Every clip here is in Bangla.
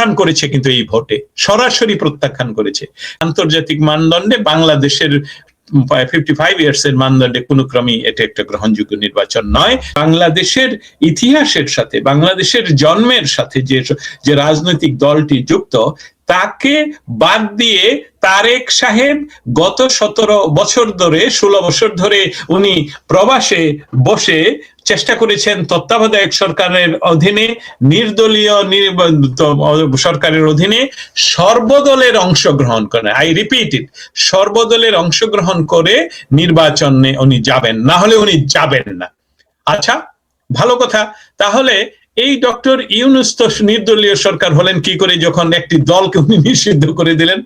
প্রত্যাখ্যান করেছে কিন্তু এই ভোটে, সরাসরি প্রত্যাখ্যান করেছে। আন্তর্জাতিক মানদণ্ডে বাংলাদেশের ফিফটি ফাইভ ইয়ার্স এর মানদণ্ডে কোনো ক্রমেই এটা একটা গ্রহণযোগ্য নির্বাচন নয়। বাংলাদেশের ইতিহাসের সাথে, বাংলাদেশের জন্মের সাথে যে যে রাজনৈতিক দলটি যুক্ত তাকে বাদ দিয়ে তারেক সাহেব গত সতেরো বছর ধরে, ষোলো বছর ধরে উনি প্রবাসে বসে চেষ্টা করেছেন তত্ত্বাবধায়ক সরকারের অধীনে, নির্দলীয় সরকারের অধীনে সর্বদলের অংশগ্রহণ করেন আই রিপিট ইট সর্বদলের অংশগ্রহণ করে নির্বাচনে উনি যাবেন, না হলে উনি যাবেন না। আচ্ছা ভালো কথা। তাহলে এই ডক্টর ইউনুস তো নির্দলীয় সরকার হলেন, কি করে যখন একটি দলকে উনি নিষিদ্ধ করে দিলেন?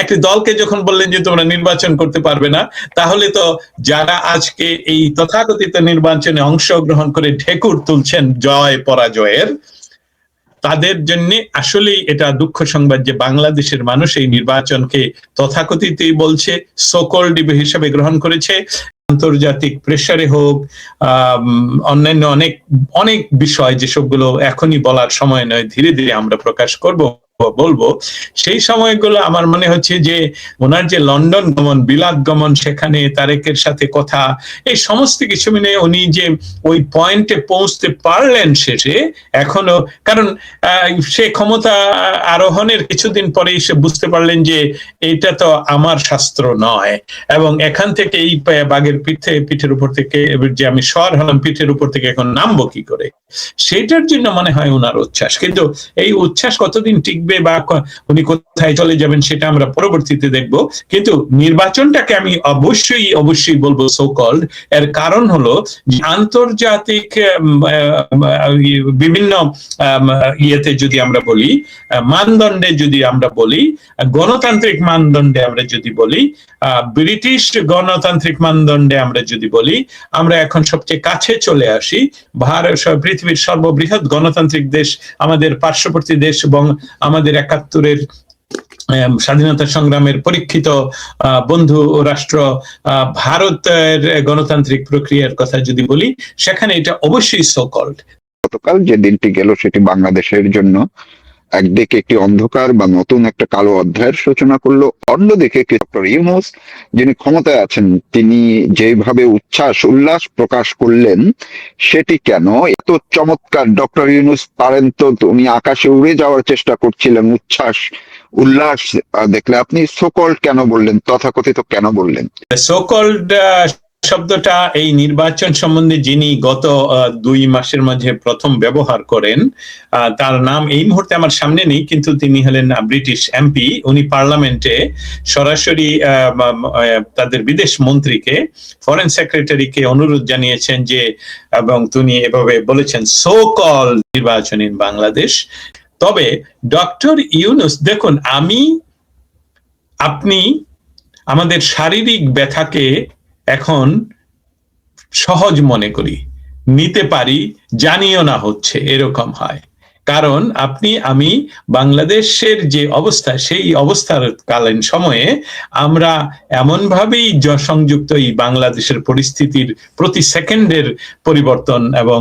একটি দলকে যখন বললেন যে তোমরা নির্বাচন করতে পারবে না, তাহলে তো যারা আজকে এই তথাকথিত নির্বাচনে অংশগ্রহণ করে ঢেকুর তুলছেন জয় পরাজয়ের, তাদের জন্য আসলেই এটা দুঃখ সংবাদ যে বাংলাদেশের মানুষ এই নির্বাচনকে তথাকথিতই বলছে সকল হিসেবে গ্রহণ করেছে। আন্তর্জাতিক প্রেশারে হোক অন্যান্য অনেক অনেক বিষয় যেসবগুলো এখনই বলার সময় নয়, ধীরে ধীরে আমরা প্রকাশ করব। বলব, সেই সময়গুলো আমার মনে হচ্ছে যে ওনার যে লন্ডন গমন, বিলাত গমন, সেখানে তারেকের সাথে কথা, এই সমস্ত কিছু মিলে উনি যে ওই পয়েন্টে পৌঁছতে পারলেন শেষে, এখনও, কারণ সে ক্ষমতা আরোহণের কিছুদিন পরেই সে বুঝতে পারলেন যে এইটা তো আমার শাস্ত্র নয়। এবং এখান থেকে এই বাঘের পিঠে পিঠের উপর থেকে, যে আমি স্বর হলাম, পিঠের উপর থেকে এখন নামবো কি করে? সেটার জন্য মনে হয় ওনার উচ্ছ্বাস। কিন্তু এই উচ্ছ্বাস কতদিন টিকবে টিকবে বা উনি কোথায় চলে যাবেন সেটা আমরা পরবর্তীতে দেখব। কিন্তু নির্বাচনটাকে আমি অবশ্যই অবশ্যই বলব সোকল্ড এর কারণ হলো যে আন্তর্জাতিক বিভিন্ন ইয়েতে যদি আমরা বলি মানদণ্ডে যদি আমরা বলি, গণতান্ত্রিক মানদণ্ডে আমরা যদি বলি ব্রিটিশ গণতান্ত্রিক মানদণ্ডে আমরা যদি বলি, আমরা এখন সবচেয়ে কাছে চলে আসি। ভারত পৃথিবীর সর্ববৃহৎ গণতান্ত্রিক দেশ, আমাদের পার্শ্ববর্তী দেশ এবং আমাদের একাত্তরের স্বাধীনতা সংগ্রামের পরীক্ষিত বন্ধু রাষ্ট্র ভারতের গণতান্ত্রিক প্রক্রিয়ার কথা যদি বলি, সেখানে এটা অবশ্যই সকল গতকাল যে দিনটি গেল সেটি বাংলাদেশের জন্য একদিকে একটি অন্ধকার বা নতুন একটা কালো অধ্যায়ের সূচনা করল, অন্যদিকে ডক্টর ইউনুস, যিনি ক্ষমতায় আছেন, তিনি যেভাবে উচ্ছ্বাস, উল্লাস প্রকাশ করলেন, সেটি কেন? এত চমৎকার ডক্টর ইউনুস পারেন তো, উনি আকাশে উড়ে যাওয়ার চেষ্টা করছিলেন, উচ্ছ্বাস, উল্লাস দেখলে আপনি সোকল্ড কেন বললেন, তথাকথিত কেন বললেন? সোকল্ড শব্দটা এই নির্বাচন সম্বন্ধে যিনি গত দুই মাসের মাঝে প্রথম ব্যবহার করেন তার নাম এই মুহূর্তে আমার সামনে নেই, কিন্তু তিনি হলেন ব্রিটিশ এমপি। উনি পার্লামেন্টে সরাসরি তাদের বিদেশ মন্ত্রীকে, ফরেন সেক্রেটারিকে অনুরোধ জানিয়েছেন যে, এবং তিনি এভাবে বলেছেন সো কল নির্বাচন ইন বাংলাদেশ। তবে ডক্টর ইউনুস, দেখুন, আমি, আপনি আমাদের শারীরিক ব্যথাকে এখন সহজ মনে করি নিতে পারি জানিও না হচ্ছে এরকম হয়। কারণ আপনি, আমি বাংলাদেশের যে অবস্থা, সেই অবস্থার কালীন সময়ে আমরা এমনভাবেই সংযুক্ত এই বাংলাদেশের পরিস্থিতির প্রতি সেকেন্ডের পরিবর্তন এবং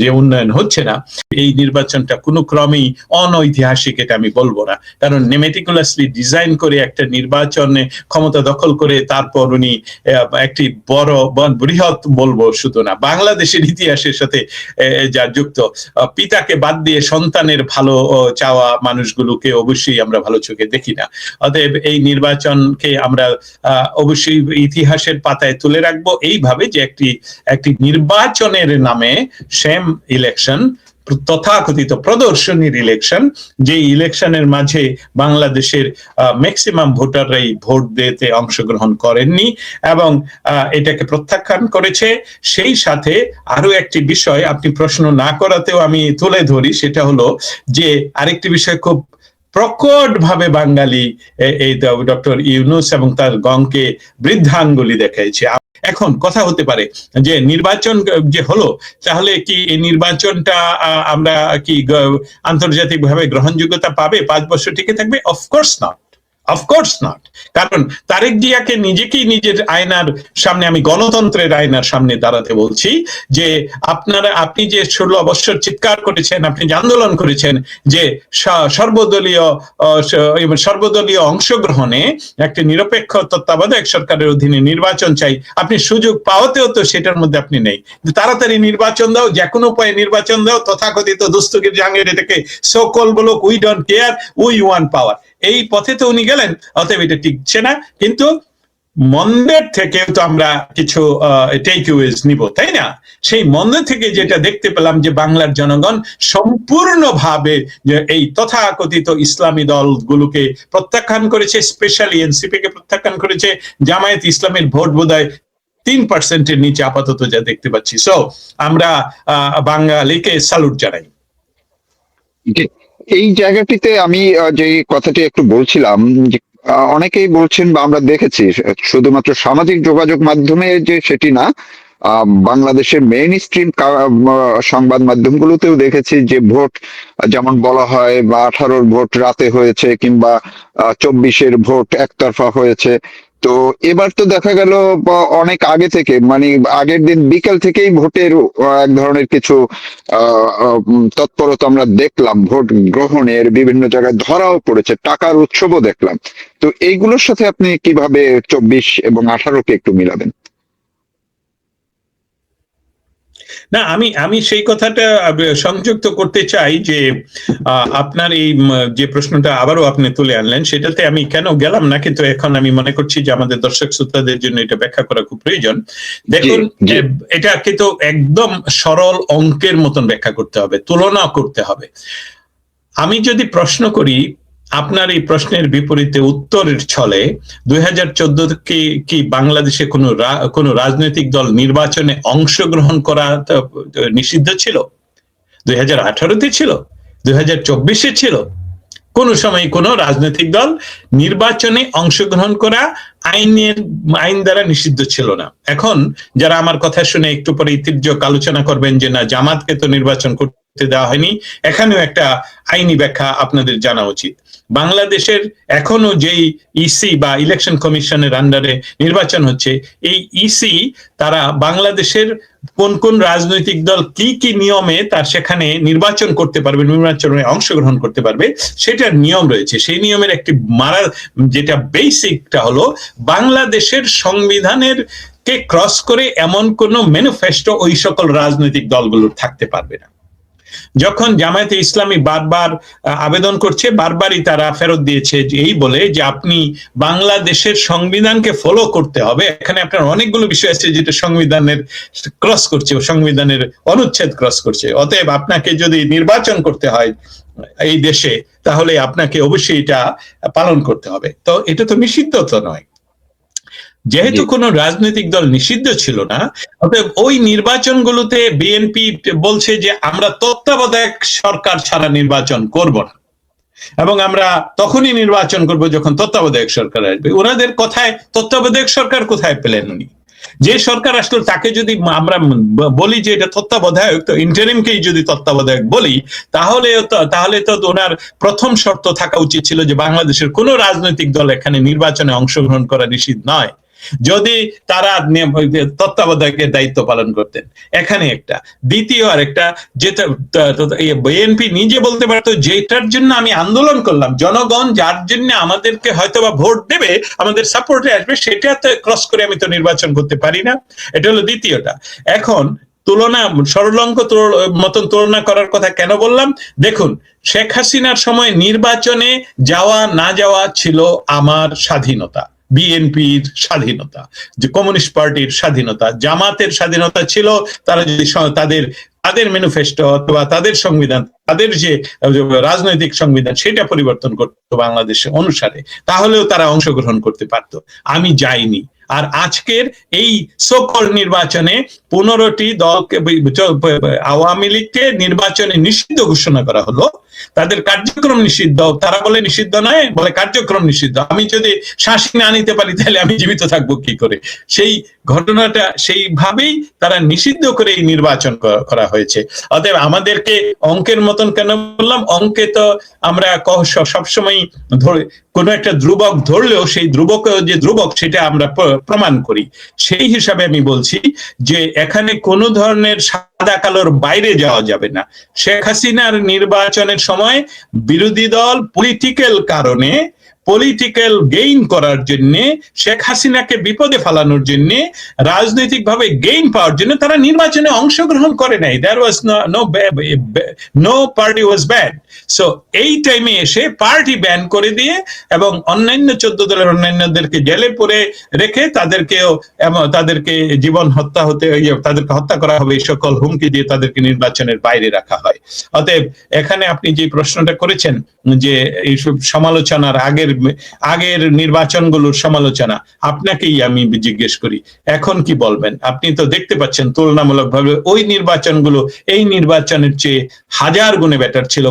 যে উন্নয়ন হচ্ছে না, এই নির্বাচনটা কোনো ক্রমেই অনৈতিহাসিক এটা আমি বলব না। কারণ নেমেটিকুলাসলি ডিজাইন করে একটা নির্বাচনে ক্ষমতা দখল করে তারপর উনি একটি বড় বৃহৎ বলব শুধু না, বাংলাদেশের ইতিহাসের সাথে যা যুক্ত পিতাকে বাদ দিয়ে সন্তানের ভালো চাওয়া মানুষগুলোকে অবশ্যই আমরা ভালো চোখে দেখি না। অতএব এই নির্বাচনকে আমরা অবশ্যই ইতিহাসের পাতায় তুলে রাখব। এইভাবে যে একটি একটি নির্বাচনের নামে সেম ইলেকশন তথাকথিত প্রদর্শনীর ইলেকশন যে ইলেকশনের মাঝে বাংলাদেশের ম্যাক্সিমাম ভোটাররাই ভোট দিতে অংশগ্রহণ করেননি এবং এটাকে প্রত্যাখ্যান করেছে। সেই সাথে আরও একটি বিষয় আপনি প্রশ্ন না করাতেও আমি তুলে ধরি, সেটা হলো যে আরেকটি বিষয় খুব প্রকট ভাবে বাঙালি এই ডক্টর ইউনুস এবং তার গংকে বৃদ্ধাঙ্গুলি দেখাইছে। এখন কথা হতে পারে যে নির্বাচন, যে হলো, তাহলে কি এই নির্বাচনটা আমরা কি আন্তর্জাতিক ভাবে গ্রহণযোগ্যতা পাবে, পাঁচ বছর টিকে থাকবে? অফকোর্স নট অফকোর্স নট কারণ তারেক জিয়াকে নিজেকেই নিজের আয়নার সামনে, আমি গণতন্ত্রের আয়নার সামনে দাঁড়াতে বলছি যে আপনারা, আপনি যে ষোলো বছর চিৎকার করেছেন, আপনি যে আন্দোলন করেছেন যে সর্বদলীয় সর্বদলীয় অংশগ্রহণে একটি নিরপেক্ষ তত্ত্বাবধায়ক সরকারের অধীনে নির্বাচন চাই, আপনি সুযোগ পাওয়াতেও তো সেটার মধ্যে আপনি নেই। তাড়াতাড়ি নির্বাচন দাও, যে কোনো উপায়ে নির্বাচন দাও, তথাকথিত দুস্তগির জাহাঙ্গীর এটাকে সকল বলুক we don't care we won power এই পথে তো উনি গেলেন, অতএব এটা টিকছে না। কিন্তু মন্দের থেকে তো আমরা কিছু নিব, তাই না? সেই মন্দ থেকে যেটা দেখতে পেলাম যে বাংলার জনগণ সম্পূর্ণভাবে এই তথাকথিত ইসলামী দলগুলোকে প্রত্যাখ্যান করেছে স্পেশালি এনসিপি কে প্রত্যাখ্যান করেছে, জামায়াত ইসলামের ভোট বোধহয় তিন পার্সেন্টের নিচে আপাতত যা দেখতে পাচ্ছি। সো আমরা বাঙালিকে স্যালুট জানাই। এই জায়গাটিতে আমি যে কথাটি একটু বলছিলাম, যে অনেকেই বলছেন বা আমরা দেখেছি, শুধুমাত্র সামাজিক যোগাযোগ মাধ্যমে যে সেটি না বাংলাদেশের মেইন স্ট্রিম সংবাদ মাধ্যমগুলোতেও দেখেছি যে ভোট, যেমন বলা হয়, বা আঠারোর ভোট রাতে হয়েছে, কিংবা চব্বিশের ভোট একতরফা হয়েছে। তো এবার তো দেখা গেল অনেক আগে থেকে মানে আগের দিন বিকেল থেকেই ভোটের এক ধরনের কিছু তৎপরতা আমরা দেখলাম। ভোট গ্রহণের বিভিন্ন জায়গায় ধরাও পড়েছে, টাকার উৎসবও দেখলাম। তো এইগুলোর সাথে আপনি কীভাবে চব্বিশ এবং আঠারোকে একটু মিলাবেন? না আমি আমি সেই কথাটা সংযুক্ত করতে চাই যে আপনার এই যে প্রশ্নটা আবারও আপনি তুলে আনলেন সেটাতে আমি কেন গেলাম না কিন্তু এখন আমি মনে করছি যে আমাদের দর্শক শ্রোতাদের জন্য এটা ব্যাখ্যা করা খুব প্রয়োজন। দেখুন এটা কিন্তু একদম সরল অঙ্কের মতন ব্যাখ্যা করতে হবে তুলনা করতে হবে। আমি যদি প্রশ্ন করি আপনার এই প্রশ্নের বিপরীতে উত্তরের ছলে দুই হাজার চোদ্দ কি কি বাংলাদেশে কোনো কোনো রাজনৈতিক দল নির্বাচনে অংশগ্রহণ করা নিষিদ্ধ ছিল? দুই হাজার আঠারোতে ছিল, দুই হাজার চব্বিশে ছিল। কোন সময় কোন রাজনৈতিক দল নির্বাচনে অংশগ্রহণ করা আইনের, আইন দ্বারা নিষিদ্ধ ছিল না। এখন যারা আমার কথা শুনে একটু পরে ইতির্যক আলোচনা করবেন যে, না, জামাতকে তো নির্বাচন করতে দেওয়া হয়নি। এখানেও একটা আইনি ব্যাখ্যা আপনাদের জানা উচিত। বাংলাদেশের এখনও যেই ইসি বা ইলেকশন কমিশনের আন্ডারে নির্বাচন হচ্ছে, এই ইসি তারা বাংলাদেশের কোন কোন রাজনৈতিক দল কি কি নিয়মে তার সেখানে নির্বাচন করতে পারবে, নির্বাচনে অংশগ্রহণ করতে পারবে, সেটার নিয়ম রয়েছে। সেই নিয়মের একটি মারা যেটা বেসিকটা হলো, বাংলাদেশের সংবিধানের কে ক্রস করে এমন কোন ম্যানিফেস্টো ওই সকল রাজনৈতিক দলগুলোর থাকতে পারবে না। যখন জামায়াতে ইসলামী বারবার আবেদন করছে, বারবারই তারা ফেরত দিয়েছে এই বলে যে আপনি বাংলাদেশের সংবিধানকে ফলো করতে হবে। এখানে আপনার অনেকগুলো বিষয় আছে যেটা সংবিধানের ক্রস করছে, সংবিধানের অনুচ্ছেদ ক্রস করছে। অতএব আপনাকে যদি নির্বাচন করতে হয় এই দেশে, তাহলে আপনাকে অবশ্যই এটা পালন করতে হবে। তো এটা তো নিষিদ্ধ তো নয়। যেহেতু। কোনো রাজনৈতিক দল নিষিদ্ধ ছিল না অতএব ওই নির্বাচনগুলোতে বিএনপি বলছে যে আমরা তত্ত্বাবধায়ক সরকার ছাড়া নির্বাচন করব না। এবং আমরা তখনই নির্বাচন করব যখন তত্ত্বাবধায়ক সরকার আসবে। ওনাদের কথায় তত্ত্বাবধায়ক সরকার কোথায় পেলেন উনি? যে সরকার আসলো তাকে যদি আমরা বলি যে এটা তত্ত্বাবধায়ক তো ইন্টারিমকেই যদি তত্ত্বাবধায়ক বলি তাহলে তাহলে তো ওনার প্রথম শর্ত থাকা উচিত ছিল যে বাংলাদেশের কোনো রাজনৈতিক দল এখানে নির্বাচনে অংশগ্রহণ করা নিষিদ্ধ নয়। যদি তারা তত্ত্বাবধায়কের দায়িত্ব পালন করতেন। এখানে একটা। দ্বিতীয় আর একটা, যেটা বিএনপি নিজে বলতে পারতো, যেটার জন্য আমি আন্দোলন করলাম, জনগণ যার জন্য আমাদেরকে হয়তো বা ভোট দেবে, আমাদের সাপোর্টে আসবে সেটা তো ক্রস করে আমি তো নির্বাচন করতে পারি না। এটা হলো দ্বিতীয়টা। এখন তুলনা সরলঙ্ক মতন তুলনা করার কথা কেন বললাম? দেখুন, শেখ হাসিনার সময় নির্বাচনে যাওয়া, না যাওয়া ছিল আমার স্বাধীনতা। বিএনপির স্বাধীনতা, যে কমিউনিস্ট পার্টির স্বাধীনতা, জামাতের স্বাধীনতা ছিল, তারা যদি তাদের তাদের ম্যানিফেস্টো অথবা তাদের সংবিধান, তাদের যে রাজনৈতিক সংবিধান, সেটা পরিবর্তন করতো বাংলাদেশে অনুসারে, তাহলেও তারা অংশগ্রহণ করতে পারতো। আমি যাইনি। আর আজকের এই সকল নির্বাচনে পনেরোটি দলকে আওয়ামী লীগকে নির্বাচনে নিষিদ্ধ ঘোষণা করা হলো। তাদের কার্যক্রম নিষিদ্ধ। তারা বলে নিষিদ্ধ নয়, বলে কার্যক্রম নিষিদ্ধ। আমি যদি শ্বাস না নিতে পারি, তাহলে আমি জীবিত থাকব কি করে? সেই ঘটনাটা সেইভাবেই তারা নিষিদ্ধ করে এই নির্বাচন করা- হয়েছে। অতএব আমাদেরকে অঙ্কের মতন কেন বললাম? অঙ্কে তো আমরা ক- স- সবসময় ধরে, কোন একটা ধ্রুবক ধরলেও সেই ধ্রুবক, যে ধ্রুবক, সেটা আমরা প্র- প্রমাণ করি। সেই হিসাবে আমি বলছি যে এখানে কোনো ধরনের সাদা কালোর বাইরে যাওয়া যাবে না। শেখ হাসিনার নির্বাচনের সময় বিরোধী দল পলিটিক্যাল কারণে পলিটিক্যাল গেইন করার জন্য শেখ হাসিনাকে বিপদে ফেলানোর জন্য রাজনৈতিকভাবে গেইন পাওয়ার জন্য তারা নির্বাচনে অংশগ্রহণ করে নাই। There was no no party was bad so এই টাইমে এসে পার্টি ব্যান করে দিয়ে এবং অন্যান্য চোদ্দ দলের অন্যান্যদেরকে জেলে পড়ে রেখে তাদেরকেও তাদেরকে জীবন হত্যা হতে ইয়ে, তাদেরকে হত্যা করা হবে এই সকল হুমকি দিয়ে তাদেরকে নির্বাচনের বাইরে রাখা হয়। অতএব এখানে আপনি যে প্রশ্নটা করেছেন যে এইসব সমালোচনার আগের আগের নির্বাচনগুলোর সমালোচনা। আপনাকেই আমি জিজ্ঞেস করি, এখন কি বলবেন? আপনি তো দেখতে পাচ্ছেন তুলনামূলকভাবে ওই নির্বাচনগুলো, এই নির্বাচনের চেয়ে হাজার গুণে বেটার ছিল।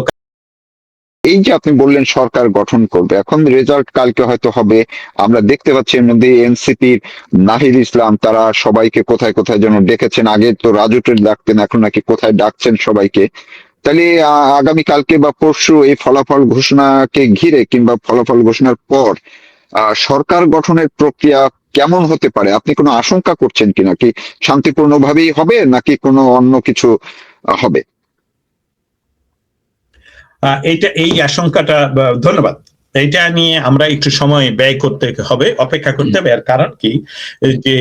এই যে আপনি বললেন সরকার গঠন করবে, এখন রেজাল্ট কালকে হয়তো হবে। আমরা দেখতে পাচ্ছি এর মধ্যে এনসিপির নাহিদ ইসলাম, তারা সবাইকে কোথায় কোথায় যেন ডেকেছেন। আগে তো রাজুটের ডাকতেন, এখন নাকি কোথায় ডাকছেন সবাইকে। তাহলে আগামী কালকে বা পরশু এই ফলাফল ঘোষণাকে ঘিরে কিংবা ফলাফল ঘোষণার পর সরকার গঠনের প্রক্রিয়া কেমন হতে পারে? আপনি কোনো আশঙ্কা করছেন কিনা কি শান্তিপূর্ণভাবেই হবে নাকি কোনো অন্য কিছু হবে? এইটা এই আশঙ্কাটা ধন্যবাদ। এইটা নিয়ে আমরা একটু সময় ব্যয় করতে হবে অপেক্ষা করতে হবে। আর কারণ কি? যে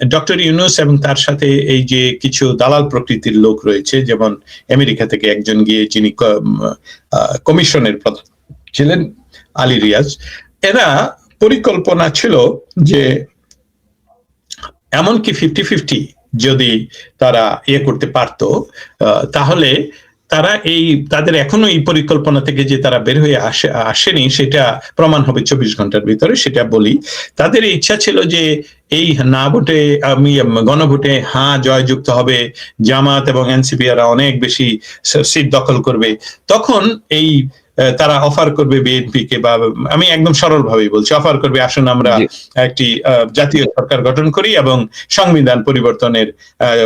ডক্টর ইউনুস এবং তার সাথে এই যে কিছু দালাল প্রকৃতির লোক রয়েছে যেমন আমেরিকা থেকে একজন গিয়ে যিনি আহ, কমিশনের প্রধান ছিলেন আলী রিয়াজ এরা পরিকল্পনা ছিল যে এমনকি ফিফটি ফিফটি যদি তারা ইয়ে করতে পারতো আহ, তাহলে তারা এই, তাদের এখনও এই পরিকল্পনা থেকে যে তারা বের হয়ে আসে, আসেনি, সেটা প্রমাণ হবে চব্বিশ ঘণ্টার ভিতরে, সেটা বলি। তাদের ইচ্ছা ছিল যে এই না ভোটে আমি গণভোটে হ্যাঁ জয়যুক্ত হবে জামাত এবং এনসিপি, এরা অনেক বেশি সিট দখল করবে। তখন এই তারা অফার করবে বিএনপি কে বা আমি একদম সরল ভাবেই বলছি অফার করবে আসুন আমরা একটি জাতীয় সরকার গঠন করি এবং সংবিধান পরিবর্তনের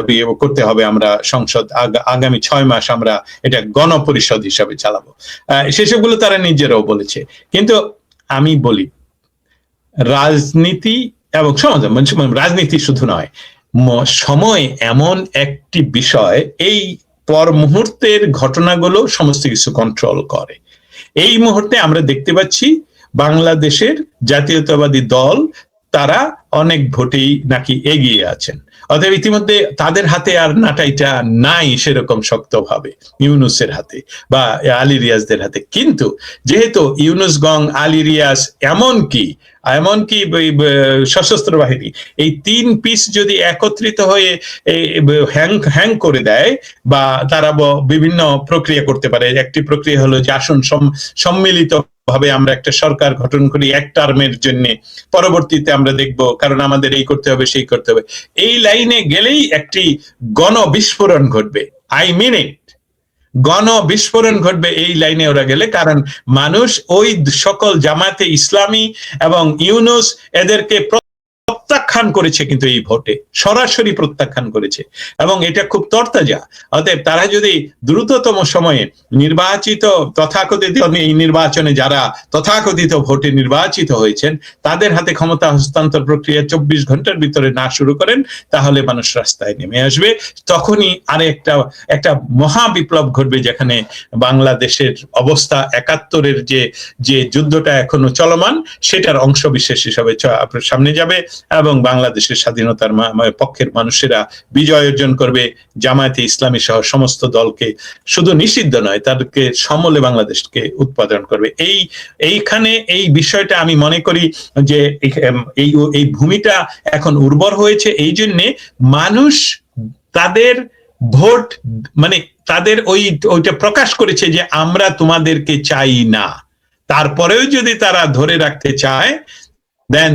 ইয়ে করতে হবে আমরা সংসদ আগামী ছয় মাস আমরা এটা গণপরিষদ হিসাবে চালাবো। সেসবগুলো তারা নিজেরাও বলেছে। কিন্তু আমি বলি রাজনীতি এবং সমাজ মানে রাজনীতি শুধু নয় সময় এমন একটি বিষয় এই পর মুহূর্তের ঘটনাগুলো সমস্ত কিছু কন্ট্রোল করে। এই মুহূর্তে আমরা দেখতে পাচ্ছি বাংলাদেশের জাতীয়তাবাদী দল তারা অনেক ভোটেই নাকি এগিয়ে আছেন। অতএব ইতিমধ্যে তাদের হাতে আর নাটাইটা নাই সেরকম শক্তভাবে, ইউনুসের হাতে বা আলী রিয়াজদের হাতে। কিন্তু যেহেতু ইউনুস গং, আলী রিয়াজ এমনকি এমনকি সশস্ত্র বাহিনী, এই তিন পিস যদি একত্রিত হয়ে হ্যাং হ্যাং করে দেয় বা তারা বিভিন্ন প্রক্রিয়া করতে পারে। একটি প্রক্রিয়া হলো যে আসন সম্মিলিত ভাবে আমরা একটা সরকার গঠন করি এক টার্মের জন্য। পরবর্তীতে আমরা দেখব, কারণ আমাদের এই করতে হবে, সেই করতে হবে। এই লাইনে গেলেই একটি গণ বিস্ফোরণ ঘটবে। আই মিন ইট গণ বিস্ফোরণ ঘটবে এই লাইনে ওরা গেলে, কারণ মানুষ ওই সকল জামাতে ইসলামী এবং ইউনুস এদেরকে প্রত্যাখ্যান করেছে কিন্তু এই ভোটে, সরাসরি প্রত্যাখ্যান করেছে। এবং এটা খুব তরতাজা। অতএব তারা যদি দ্রুততম সময়ে নির্বাচিত তথাকথিত এই নির্বাচনে যারা তথাকথিত ভোটে নির্বাচিত হয়েছেন, তাদের হাতে ক্ষমতা হস্তান্তর প্রক্রিয়া চব্বিশ ঘণ্টার ভিতরে না শুরু করেন, তাহলে মানুষ রাস্তায় নেমে আসবে। তখনই আরেকটা, একটা একটা মহা বিপ্লব ঘটবে যেখানে বাংলাদেশের অবস্থা একাত্তরের যে যে যুদ্ধটা এখনও চলমান, সেটার অংশ বিশেষ হিসাবে সামনে যাবে। এবং বাংলাদেশের স্বাধীনতার পক্ষের মানুষেরা বিজয় অর্জন করবে জামায়াতে ইসলামী সহ সমস্ত দলকে। শুধু নিষিদ্ধ নয়, তাদেরকে সমলে বাংলাদেশকে উৎপাদন করবে। এই এইখানে এই বিষয়টা আমি মনে করি যে এই এই ভূমিটা এখন উর্বর হয়েছে। এই জন্যে মানুষ তাদের ভোট মানে তাদের ওই ওইটা প্রকাশ করেছে যে আমরা তোমাদেরকে চাই না। তারপরেও যদি তারা ধরে রাখতে চায় দেন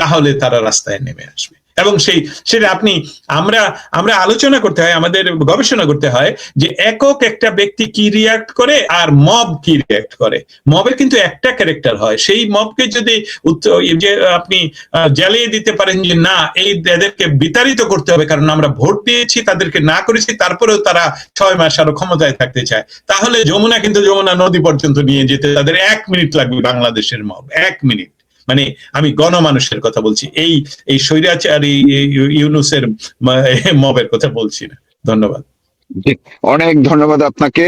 তাহলে তারা রাস্তায় নেমে আসবে। এবং সেই, সেটা আপনি, আমরা আমরা আলোচনা করতে হয়, আমাদের গবেষণা করতে হয় যে একক একটা ব্যক্তি কি রিয়াক্ট করে আর মব কি রিয়াক্ট করে। মবের কিন্তু একটা ক্যারেক্টার হয়। সেই মবকে যদি যে আপনি জ্বালিয়ে দিতে পারেন যে না, এই এদেরকে বিতাড়িত করতে হবে, কারণ আমরা ভোট দিয়েছি, তাদেরকে না করেছি, তারপরেও তারা ছয় মাস আরও ক্ষমতায় থাকতে চায়। তাহলে যমুনা কিন্তু যমুনা নদী পর্যন্ত নিয়ে যেতে, তাদের এক মিনিট লাগবে বাংলাদেশের মব এক মিনিট মানে আমি গণমানুষের কথা বলছি। এই এই স্বৈরাচার ইউনুসের মবের কথা বলছি না। ধন্যবাদ। অনেক ধন্যবাদ আপনাকে।